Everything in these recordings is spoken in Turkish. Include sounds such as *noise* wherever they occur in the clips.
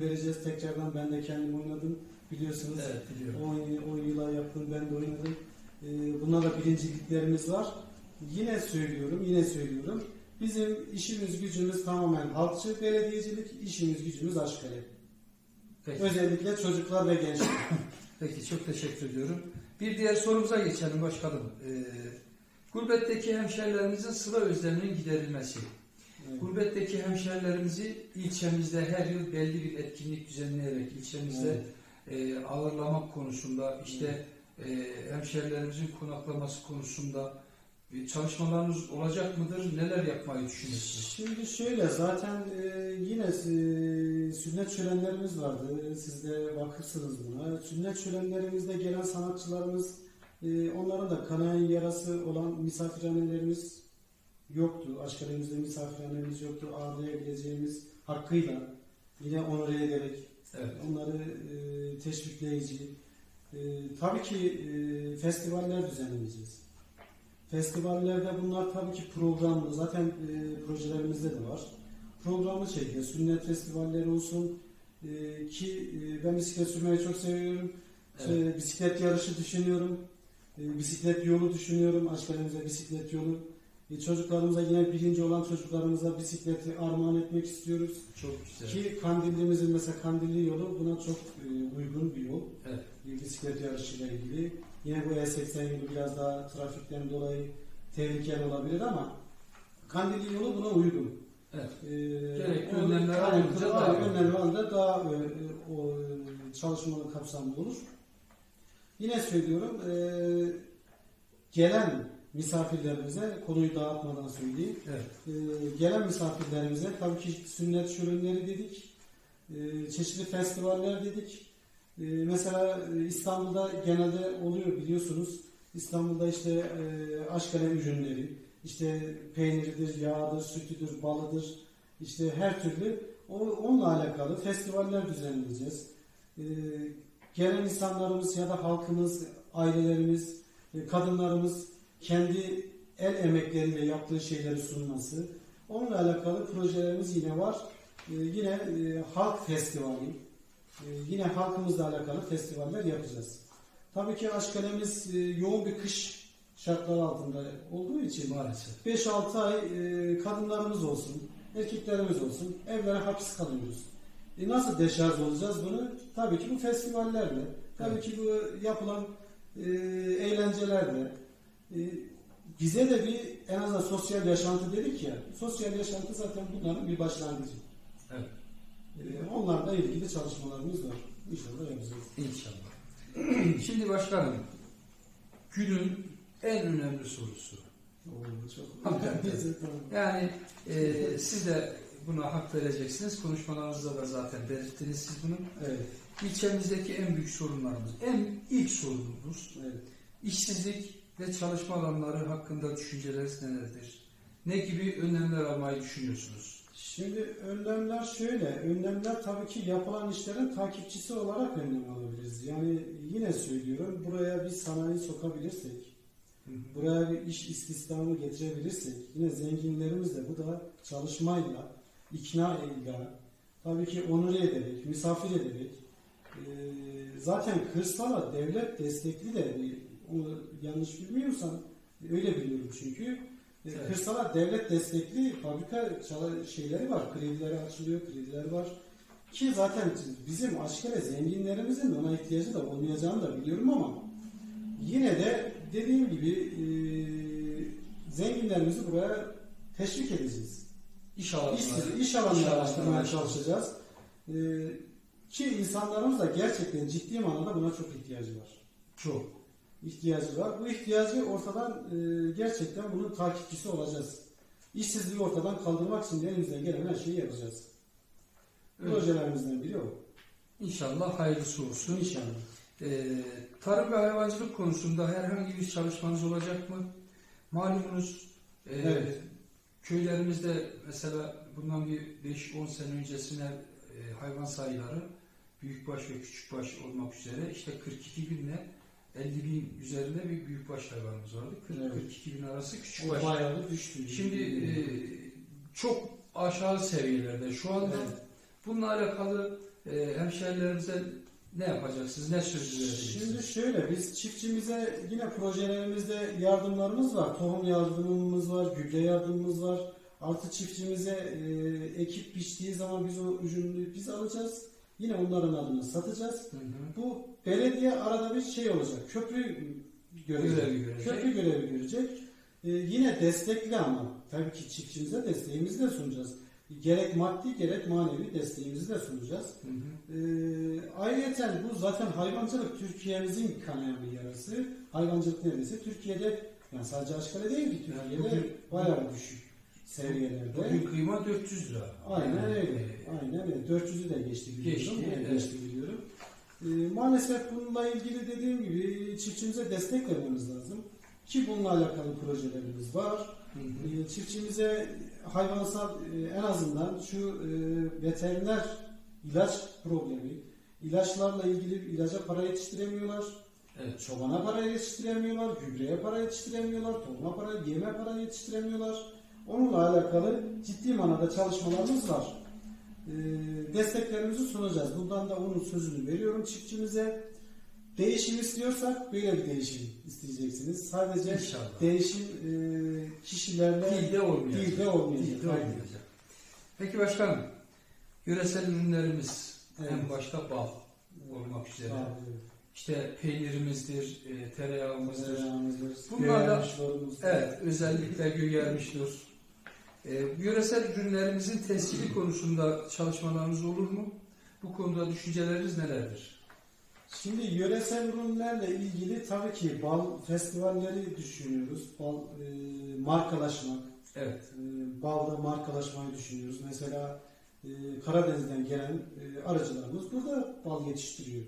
vereceğiz tekrardan. Ben de kendim oynadım. Biliyorsunuz. Evet biliyorum. 10, 10 yıla yakın ben de oynadım. Ee, Bunlar da birinciliklerimiz var. Yine söylüyorum, yine söylüyorum. Bizim işimiz gücümüz tamamen halkçı belediyecilik, işimiz gücümüz aşkale. Peki. Özellikle çocuklar ve gençler. *coughs* Peki çok teşekkür ediyorum. Bir diğer sorumuza geçelim başkanım. Ee, gurbetteki hemşerilerimizin sıla özleminin giderilmesi. Evet. Gurbetteki hemşerilerimizi ilçemizde her yıl belli bir etkinlik düzenleyerek ilçemizde e, ağırlamak konusunda işte e, hemşerilerimizin konaklaması konusunda e, çalışmalarınız olacak mıdır? Neler yapmayı düşünüyorsunuz? Şimdi şöyle zaten e, yine e, sünnet şölenlerimiz vardı. Siz de vakıfsınız buna. Sünnet şölenlerimizde gelen sanatçılarımız e, onların da kanayan yarası olan misafirhanelerimiz yoktu. Aşkalemizde misafirhanemiz yoktu. Ağırlayabileceğimiz hakkıyla yine onore ederek Evet. onları e, teşvikleyici. E, tabii ki e, festivaller düzenleyeceğiz. Festivallerde bunlar tabii ki programlı. Zaten e, projelerimizde de var. Programlı şekilde sünnet festivalleri olsun e, ki e, ben bisiklet sürmeyi çok seviyorum. Evet. E, bisiklet yarışı düşünüyorum. E, bisiklet yolu düşünüyorum. Aşkalemize bisiklet yolu. E, çocuklarımıza yine birinci olan çocuklarımıza bisikleti armağan etmek istiyoruz. Çok güzel. Ki kandillimizin mesela kandilli yolu buna çok e, uygun bir yol. Evet. Bir bisiklet yarışıyla ilgili. Yine bu E80 yolu biraz daha trafikten dolayı tehlikeli olabilir ama kandilli yolu buna uygun. Evet. E, Gerekli önlemler alınca daha önlemler alınca daha e, e, o e, çalışmalı kapsamlı olur. Yine söylüyorum e, gelen misafirlerimize konuyu dağıtmadan söyleyeyim. Evet. Ee, gelen misafirlerimize tabii ki sünnet şölenleri dedik, ee, çeşitli festivaller dedik. Ee, mesela e, İstanbul'da genelde oluyor biliyorsunuz. İstanbul'da işte e, aşkale ürünleri, işte peyniridir, yağıdır, sütüdür, balıdır, işte her türlü o, onunla alakalı festivaller düzenleyeceğiz. Ee, gelen insanlarımız ya da halkımız, ailelerimiz, e, kadınlarımız kendi el emekleriyle yaptığı şeyleri sunması. Onunla alakalı projelerimiz yine var. Ee, yine e, halk festivali, e, yine halkımızla alakalı festivaller yapacağız. Tabii ki Aşkale'miz e, yoğun bir kış şartları altında olduğu için Maalesef. 5-6 ay e, kadınlarımız olsun, erkeklerimiz olsun evlere hapis kalıyoruz. E nasıl deşarj olacağız bunu? Tabii ki bu festivallerle, tabii Evet. ki bu yapılan e, eğlencelerle. E, bize de bir en azından sosyal yaşantı dedik ya, sosyal yaşantı zaten bunların bir başlangıcı. Evet. E, onlarla ilgili çalışmalarımız var. İnşallah yapacağız. İnşallah. *clears throat* Şimdi başkanım, günün en önemli sorusu. Oo, çok. *laughs* Yani e, *laughs* siz de buna hak vereceksiniz. Konuşmalarınızda da zaten belirttiniz siz bunu. Evet, İlçemizdeki en büyük sorunlarımız, en ilk sorunumuz evet. işsizlik ve çalışma alanları hakkında düşünceleriniz nelerdir? Ne gibi önlemler almayı düşünüyorsunuz? Şimdi önlemler şöyle, önlemler tabii ki yapılan işlerin takipçisi olarak önlem alabiliriz. Yani yine söylüyorum, buraya bir sanayi sokabilirsek, buraya bir iş istihdamı getirebilirsek, yine zenginlerimizle bu da çalışmayla, ikna ile, tabii ki onur ederek, misafir ederek, zaten kırsala devlet destekli de, bir- yanlış bilmiyorsam öyle biliyorum çünkü, e, Evet. Kırsala devlet destekli fabrika şeyleri var, kredileri açılıyor, krediler var. Ki zaten bizim aşkare zenginlerimizin ona ihtiyacı da olmayacağını da biliyorum ama yine de dediğim gibi e, zenginlerimizi buraya teşvik edeceğiz. İş İş, alanları. iş alanları alanları açılıyor. çalışacağız. E, ki insanlarımız da gerçekten ciddi manada buna çok ihtiyacı var Çok. İhtiyacı var. Bu ihtiyacı ortadan e, gerçekten bunun takipçisi olacağız. İşsizliği ortadan kaldırmak için elimizden gelen her şeyi yapacağız. Evet. Projelerimizden biri o. İnşallah hayırlısı olsun. İnşallah. Ee, tarım ve hayvancılık konusunda herhangi bir çalışmanız olacak mı? Malumunuz e, Evet. köylerimizde mesela bundan bir 5-10 sene öncesine e, hayvan sayıları büyükbaş ve küçükbaş olmak üzere işte 42 binle 50 bin üzerinde bir büyükbaş hayvanımız vardı. 40 Evet. 42 bin arası O küçükbaş. bayağı da düştü. Şimdi e, çok aşağı seviyelerde. Şu anda Evet. bununla alakalı e, hemşehrilerimize ne yapacaksınız? Ne söz vereceksiniz? Şimdi şöyle biz çiftçimize yine projelerimizde yardımlarımız var. Tohum yardımımız var, gübre yardımımız var. Artı çiftçimize e, ekip biçtiği zaman biz o ürünü biz alacağız. Yine onların adını satacağız. Hı hı. Bu belediye arada bir şey olacak. Köprü görecek. Görevi görecek. Köprü görevi görecek. Ee, yine destekli ama tabii ki çiftçimize desteğimizi de sunacağız. Gerek maddi gerek manevi desteğimizi de sunacağız. Hı hı. Ee, ayrıca bu zaten hayvancılık Türkiye'mizin kanayan bir yarası. Hayvancılık neredeyse Türkiye'de yani sadece Aşkale değil ki Yani Türkiye'de bugün- bayağı düşük seviyelerde. Bugün kıyma 400 lira. Aynen Yani, öyle. e, Aynen öyle. 400'ü de geçti biliyorum. Geçti, Yani evet. geçti biliyorum. Ee, maalesef bununla ilgili dediğim gibi çiftçimize destek vermemiz lazım. Ki bununla alakalı projelerimiz var. Hı hı. Ee, çiftçimize hayvansal e, en azından şu e, veteriner ilaç problemi, ilaçlarla ilgili ilaca para yetiştiremiyorlar. Evet. Çobana para yetiştiremiyorlar, gübreye para yetiştiremiyorlar, tohuma para, yeme para yetiştiremiyorlar. Onunla alakalı ciddi manada çalışmalarımız var. Ee, desteklerimizi sunacağız. Buradan da onun sözünü veriyorum çiftçimize. Değişim istiyorsak böyle bir değişim isteyeceksiniz. Sadece İnşallah. değişim e, kişilerle Dilde olmayacak. dilde olmayacak. Dilde olmayacak. Peki başkanım, yöresel ürünlerimiz Evet. en başta bal olmak üzere. Abi, İşte peynirimizdir, e, tereyağımızdır. tereyağımızdır, Bunlar da-. Evet, özellikle göğermiştir. E, yöresel ürünlerimizin tescili konusunda çalışmalarınız olur mu? Bu konuda düşünceleriniz nelerdir? Şimdi yöresel ürünlerle ilgili tabii ki bal festivalleri düşünüyoruz. Bal e, markalaşmak, Evet, e, balda markalaşmayı düşünüyoruz. Mesela e, Karadeniz'den gelen e, arıcılarımız burada bal yetiştiriyor.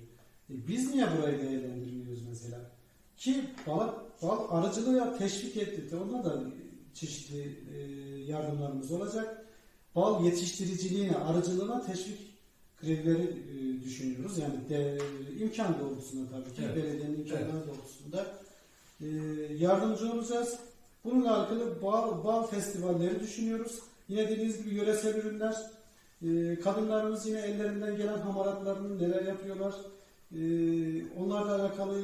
E, biz niye burayı değerlendirmiyoruz mesela? Ki bal, bal arıcılığa teşvik etti. Onda da çeşitli e, yardımlarımız olacak. Bal yetiştiriciliğine, arıcılığına teşvik kredileri e, düşünüyoruz. Yani de, imkan doğrultusunda tabii ki Evet. belediyenin imkanları doğrultusunda e, yardımcı olacağız. Bununla alakalı bal, bal festivalleri düşünüyoruz. Yine dediğiniz gibi yöresel ürünler. kadınlarımız yine ellerinden gelen hamaratlarını neler yapıyorlar. Onlarla alakalı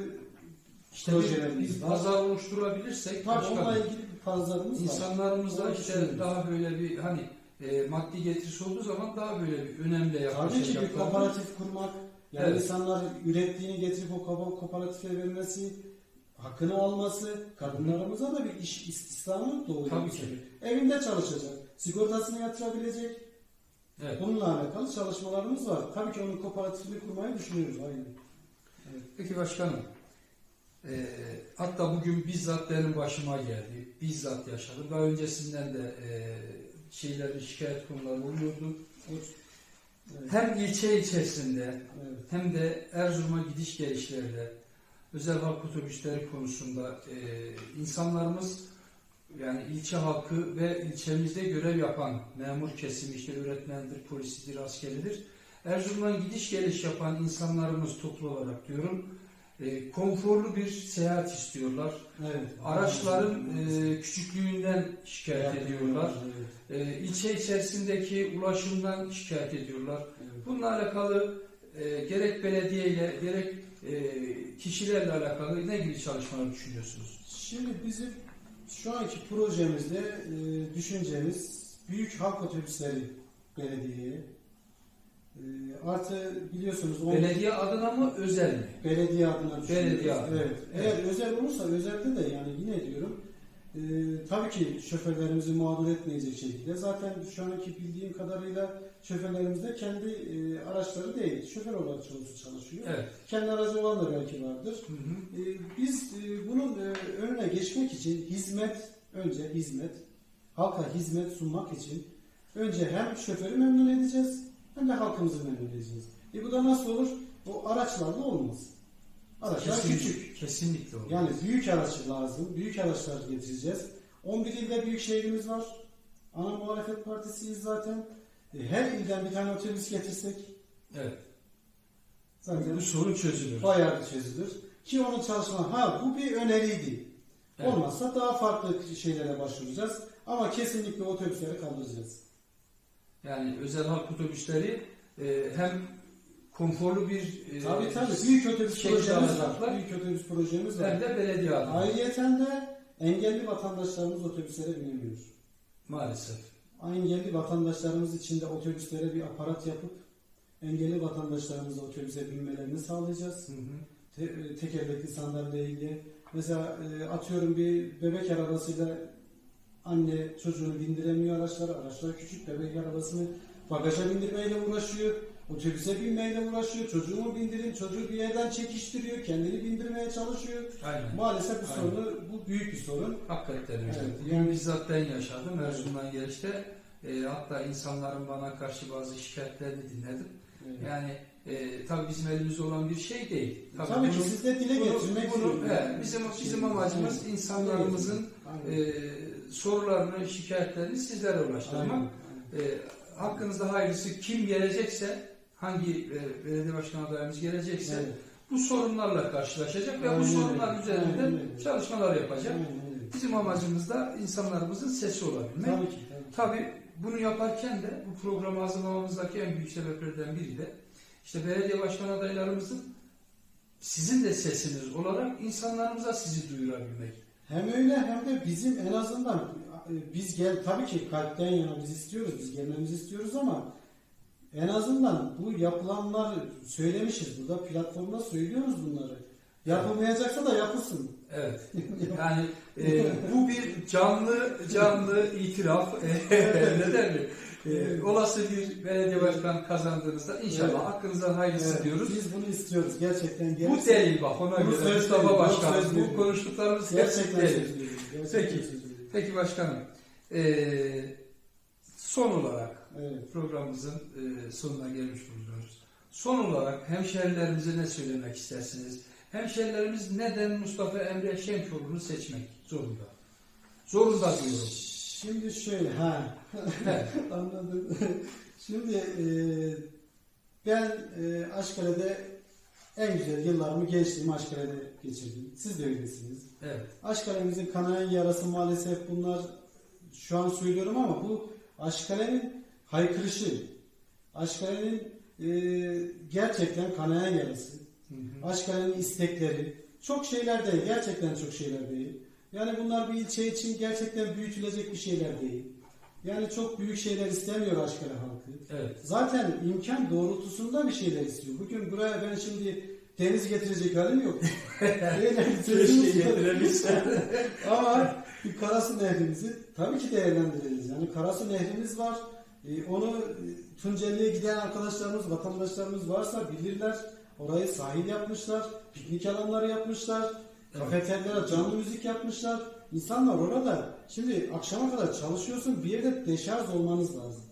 işte projelerimiz var. pazar oluşturabilirsek Tabii onunla ilgili bir pazarımız var. İnsanlarımız da işte daha böyle bir hani e, maddi getirisi olduğu zaman daha böyle bir önemli Tabii ki bir yaklaşacaklar. kooperatif kurmak, yani Evet. insanlar ürettiğini getirip o ko- kooperatife vermesi, hakkını alması, kadınlarımıza da bir iş istihdamı doğuyor. Tabii ki. Evinde çalışacak, sigortasını yatırabilecek. Evet. Bununla alakalı çalışmalarımız var. Tabii ki onun kooperatifini kurmayı düşünüyoruz. Aynen. Peki başkanım, e, hatta bugün bizzat benim başıma geldi, bizzat yaşadım. Daha öncesinden de e, şeylerin şikayet konuları oluyordu. Evet. Hem ilçe içerisinde Evet. hem de Erzurum'a gidiş gelişlerde özel halk otobüsleri konusunda e, insanlarımız yani ilçe halkı ve ilçemizde görev yapan memur kesimi işte öğretmendir, polisidir, askeridir. Erzurum'dan gidiş geliş yapan insanlarımız toplu olarak diyorum e, konforlu bir seyahat istiyorlar. Evet. Araçların e, küçüklüğünden şikayet Evet. ediyorlar. Evet. E, ilçe içerisindeki ulaşımdan şikayet ediyorlar. Evet. Bununla alakalı e, gerek belediye ile gerek e, kişilerle alakalı ne gibi çalışmalar düşünüyorsunuz? Şimdi bizim şu anki projemizde e, düşüncemiz büyük halk otobüsleri belediyeye artı biliyorsunuz on- Belediye adına mı özel mi? belediye adına. Belediye adına. Evet. Eğer özel olursa özelde de yani yine diyorum e, tabii ki şoförlerimizi mağdur etmeyecek şekilde zaten şu anki bildiğim kadarıyla şoförlerimiz de kendi e, araçları değil. Şoför olarak çoğusu çalışıyor. Evet. Kendi aracı olan da belki vardır. Hı hı. Ee, Biz e, bunun e, önüne geçmek için hizmet, önce hizmet, halka hizmet sunmak için önce hem şoförü memnun edeceğiz hem de halkımızı memnun edeceğiz. E bu da nasıl olur? O araçlarla olmaz. Araçlar Kesinlikle, küçük. kesinlikle olur. Yani büyük araç lazım. Büyük araçlar getireceğiz. 11 ilde büyük şehrimiz var. Ana muhalefet partisiyiz zaten. E, Her ilden bir tane otobüs getirsek Evet. zaten Bu sorun çözülür. bayağı çözülür. Ki onun çalışma, ha bu bir öneriydi. Evet. Olmazsa daha farklı şeylere başvuracağız. Ama kesinlikle otobüsleri kaldıracağız. Yani özel halk otobüsleri e, hem konforlu bir e, Tabii tabii. Büyük otobüs şey projemiz var. Büyük otobüs projemiz var. hem de belediye adına. Ayrıyeten de engelli vatandaşlarımız otobüslere binemiyor. Maalesef. Engelli vatandaşlarımız için de otobüslere bir aparat yapıp engelli vatandaşlarımıza otobüse binmelerini sağlayacağız. Hı hı. Te- tekerlekli sandalyeyle. Mesela e, atıyorum bir bebek arabasıyla anne çocuğunu bindiremiyor araçlara. Araçlar küçük bebek arabasını bagaja bindirmeyle uğraşıyor. Otobüse binmeyle uğraşıyor. Çocuğumu bindirin. Çocuğu bir yerden çekiştiriyor. Kendini bindirmeye çalışıyor. Aynen. Maalesef bu Aynen. sorunu bu büyük bir sorun. Hakikaten öyle. Evet, yani- bizzat ben yaşadım Erzurum'dan gelişte. E, hatta insanların bana karşı bazı şikayetlerini dinledim. Yani e, tabii bizim elimizde olan bir şey değil. Tabii, ki bunu- siz de dile bunu- getirmek bunu- için- evet, bizim bizim amacımız Aynen. insanlarımızın Aynen. e, sorularını, şikayetlerini sizlere ulaştırmak. Aynen. E, hakkınızda hayırlısı kim gelecekse, hangi e, belediye başkan adayımız gelecekse Evet. bu sorunlarla karşılaşacak ve bu sorunlar üzerinde Aynen çalışmalar yapacak. Aynen. Bizim amacımız da insanlarımızın sesi olabilmek. Tabii ki. Tabii. Tabii bunu yaparken de bu programı hazırlamamızdaki en büyük sebeplerden biri de işte belediye başkan adaylarımızın sizin de sesiniz olarak insanlarımıza sizi duyurabilmek. Hem öyle hem de bizim en azından e, biz gel tabii ki kalpten yana biz istiyoruz, biz gelmemizi istiyoruz ama en azından bu yapılanlar söylemişiz burada platformda söylüyoruz bunları. Yapılmayacaksa da yapılsın. Evet. *laughs* Yani e, bu bir canlı canlı itiraf. *laughs* Neden mi? E, olası bir belediye başkan kazandığınızda inşallah Evet. hakkınızdan hayırlısı Evet, diyoruz. Biz bunu istiyoruz gerçekten. Bu Gerisi- değil bak ona göre söz Mustafa veriyorum, Başkan. söz Bu veriyorum. konuştuklarımız gerçekten değil. söz veriyoruz, gerçekten Peki. Peki başkanım. e, son olarak Evet. programımızın e, sonuna gelmiş bulunuyoruz. Son olarak hemşehrilerimize ne söylemek istersiniz? Hemşehrilerimiz neden Mustafa Emre Şenkoğlu'nu seçmek zorunda? Zorunda diyorum. Şimdi şöyle ha *laughs* anladım. Şimdi e, ben e, Aşkale'de en güzel yıllarımı gençliğimi Aşkale'de geçirdim. Siz de öylesiniz. Evet. Aşkale'mizin kanayan yarası maalesef bunlar şu an söylüyorum ama bu Aşkale'nin haykırışı. Aşkale'nin e, gerçekten kanayan yarası. Aşkale'nin istekleri. Çok şeyler değil. Gerçekten çok şeyler değil. Yani bunlar bir ilçe için gerçekten büyütülecek bir şeyler değil. Yani çok büyük şeyler istemiyor Aşkale halkı. Evet. Zaten imkan doğrultusunda bir şeyler istiyor. Bugün buraya ben şimdi deniz getirecek halim yok. *laughs* Keşke getirebilsem. *laughs* Ama bir Karasu Nehrimizi tabii ki değerlendireceğiz. Yani Karasu Nehrimiz var. Ee, onu e, Tunceli'ye giden arkadaşlarımız, vatandaşlarımız varsa bilirler. Orayı sahil yapmışlar, piknik alanları yapmışlar. Kafeteryalara canlı müzik yapmışlar. İnsanlar orada. Şimdi akşama kadar çalışıyorsun, bir yerde deşarj olmanız lazım.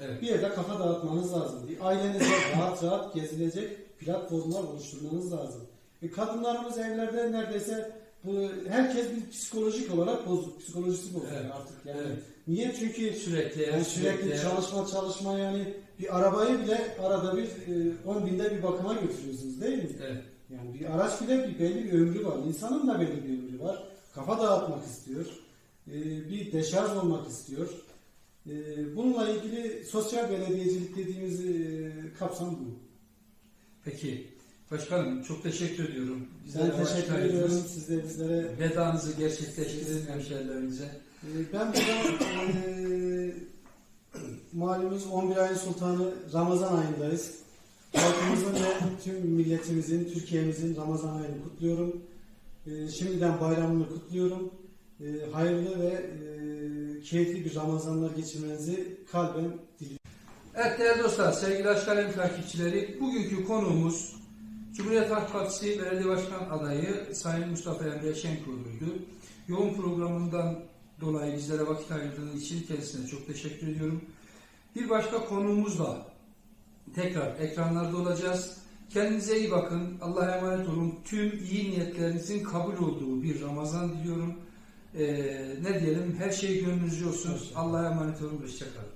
Evet. Bir yerde kafa dağıtmanız lazım. Bir Ailenizle *coughs* rahat rahat gezilecek platformlar oluşturmanız lazım. E kadınlarımız evlerde neredeyse bu herkes bir psikolojik olarak bozuk. Psikolojisi bozuk Evet. artık yani. Evet. Niye? Çünkü Sürekli, yani sürekli çalışma çalışma yani bir arabayı bile arada bir e, 10 binde bir bakıma götürüyorsunuz değil mi? Evet. Yani bir araç bile bir belli bir ömrü var. İnsanın da belli bir ömrü var. Kafa dağıtmak istiyor. E, bir deşarj olmak istiyor. E, bununla ilgili sosyal belediyecilik dediğimiz e, kapsam bu. Peki. Başkanım çok teşekkür ediyorum. Bizlere Ben teşekkür ediyorum. Siz de bizlere. Vedanızı gerçekleştirin hemşehrilerimize. E, ben burada e, malumuz 11 ayın sultanı Ramazan ayındayız. Halkımızın ve tüm milletimizin, Türkiye'mizin Ramazan ayını kutluyorum. E, şimdiden bayramını kutluyorum. E, hayırlı ve e, keyifli bir Ramazanlar geçirmenizi kalben diliyorum. Evet değerli dostlar, sevgili Aşkalem takipçileri, bugünkü konuğumuz Cumhuriyet Halk Partisi Belediye Başkan adayı Sayın Mustafa Emre Şenkoğlu'ydu. Yoğun programından dolayı bizlere vakit ayırdığı için kendisine çok teşekkür ediyorum. Bir başka konuğumuzla tekrar ekranlarda olacağız. Kendinize iyi bakın. Allah'a emanet olun. Tüm iyi niyetlerinizin kabul olduğu bir Ramazan diliyorum. Ee, ne diyelim? Her şey gönlünüzce olsun. Allah'a emanet olun. Hoşçakalın.